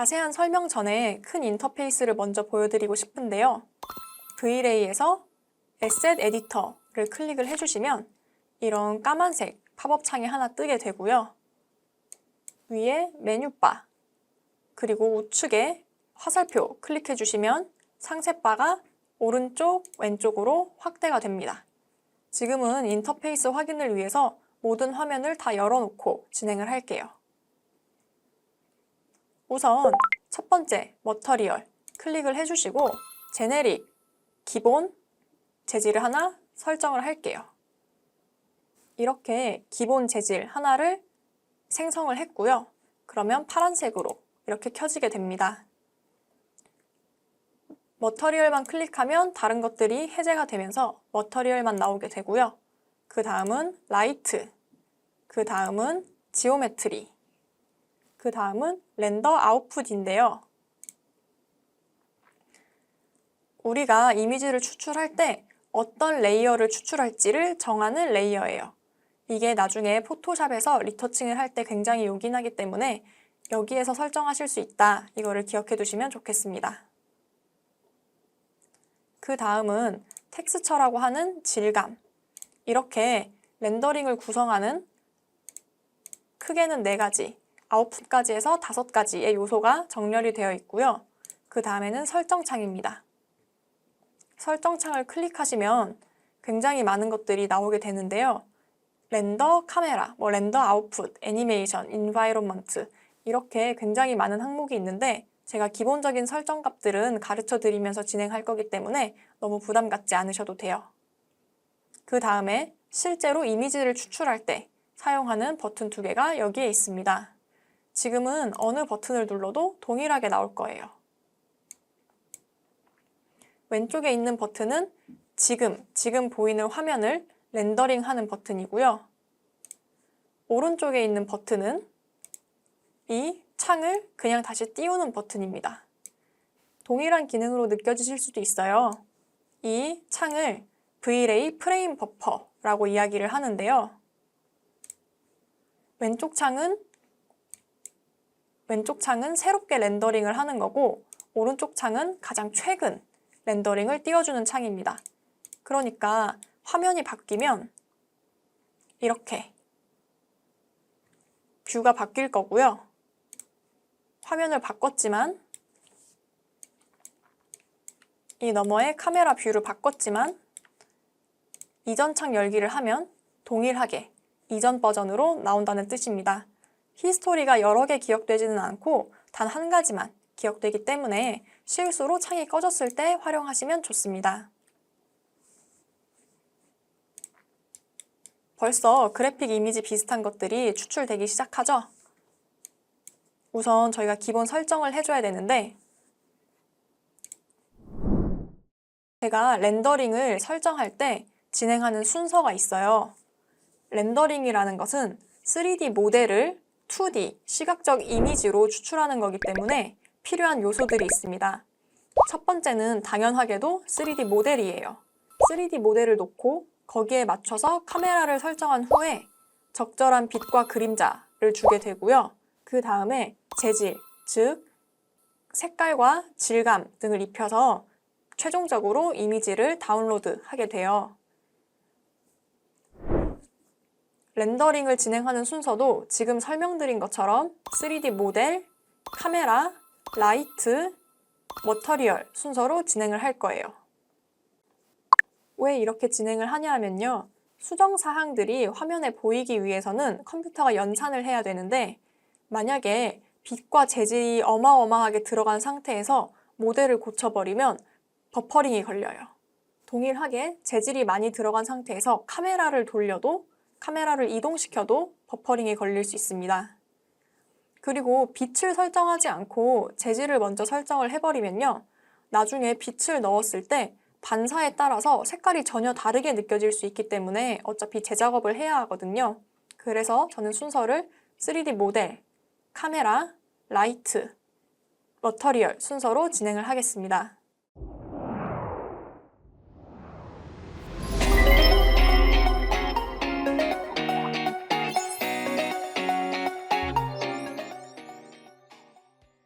자세한 설명 전에 큰 인터페이스를 먼저 보여드리고 싶은데요. V-Ray에서 Asset Editor를 클릭을 해주시면 이런 까만색 팝업 창이 하나 뜨게 되고요. 위에 메뉴바, 그리고 우측에 화살표 클릭해 주시면 상세바가 오른쪽, 왼쪽으로 확대가 됩니다. 지금은 인터페이스 확인을 위해서 모든 화면을 다 열어놓고 진행을 할게요. 우선 첫 번째 머터리얼 클릭을 해주시고 제네릭 기본 재질을 하나 설정을 할게요. 이렇게 기본 재질 하나를 생성을 했고요. 그러면 파란색으로 이렇게 켜지게 됩니다. 머터리얼만 클릭하면 다른 것들이 해제가 되면서 머터리얼만 나오게 되고요. 그 다음은 라이트, 그 다음은 지오메트리, 그 다음은 렌더 아웃풋인데요. 우리가 이미지를 추출할 때 어떤 레이어를 추출할지를 정하는 레이어예요. 이게 나중에 포토샵에서 리터칭을 할 때 굉장히 요긴하기 때문에 여기에서 설정하실 수 있다. 이거를 기억해 두시면 좋겠습니다. 그 다음은 텍스처라고 하는 질감. 이렇게 렌더링을 구성하는 크게는 네 가지, 아웃풋까지 해서 다섯 가지의 요소가 정렬이 되어 있고요. 그 다음에는 설정창입니다. 설정창을 클릭하시면 굉장히 많은 것들이 나오게 되는데요. 렌더 카메라, 뭐 렌더 아웃풋, 애니메이션, 인바이론먼트 이렇게 굉장히 많은 항목이 있는데 제가 기본적인 설정 값들은 가르쳐 드리면서 진행할 거기 때문에 너무 부담 갖지 않으셔도 돼요. 그 다음에 실제로 이미지를 추출할 때 사용하는 버튼 두 개가 여기에 있습니다. 지금은 어느 버튼을 눌러도 동일하게 나올 거예요. 왼쪽에 있는 버튼은 지금, 지금 보이는 화면을 렌더링 하는 버튼이고요. 오른쪽에 있는 버튼은 이 창을 그냥 다시 띄우는 버튼입니다. 동일한 기능으로 느껴지실 수도 있어요. 이 창을 V-Ray 프레임 버퍼라고 이야기를 하는데요. 왼쪽 창은 왼쪽 창은 새롭게 렌더링을 하는 거고 오른쪽 창은 가장 최근 렌더링을 띄워주는 창입니다. 그러니까 화면이 바뀌면 이렇게 뷰가 바뀔 거고요. 화면을 바꿨지만 이 너머에 카메라 뷰를 바꿨지만 이전 창 열기를 하면 동일하게 이전 버전으로 나온다는 뜻입니다. 히스토리가 여러 개 기억되지는 않고 단 한 가지만 기억되기 때문에 실수로 창이 꺼졌을 때 활용하시면 좋습니다. 벌써 그래픽 이미지 비슷한 것들이 추출되기 시작하죠? 우선 저희가 기본 설정을 해줘야 되는데 제가 렌더링을 설정할 때 진행하는 순서가 있어요. 렌더링이라는 것은 3D 모델을 2D 시각적 이미지로 추출하는 거기 때문에 필요한 요소들이 있습니다. 첫 번째는 당연하게도 3D 모델이에요. 3D 모델을 놓고 거기에 맞춰서 카메라를 설정한 후에 적절한 빛과 그림자를 주게 되고요. 그 다음에 재질, 즉 색깔과 질감 등을 입혀서 최종적으로 이미지를 다운로드 하게 돼요. 렌더링을 진행하는 순서도 지금 설명드린 것처럼 3D 모델, 카메라, 라이트, 머터리얼 순서로 진행을 할 거예요. 왜 이렇게 진행을 하냐 하면요. 수정 사항들이 화면에 보이기 위해서는 컴퓨터가 연산을 해야 되는데 만약에 빛과 재질이 어마어마하게 들어간 상태에서 모델을 고쳐버리면 버퍼링이 걸려요. 동일하게 재질이 많이 들어간 상태에서 카메라를 돌려도 카메라를 이동시켜도 버퍼링이 걸릴 수 있습니다. 그리고 빛을 설정하지 않고 재질을 먼저 설정을 해버리면요. 나중에 빛을 넣었을 때 반사에 따라서 색깔이 전혀 다르게 느껴질 수 있기 때문에 어차피 재작업을 해야 하거든요. 그래서 저는 순서를 3D 모델, 카메라, 라이트, 머터리얼 순서로 진행을 하겠습니다.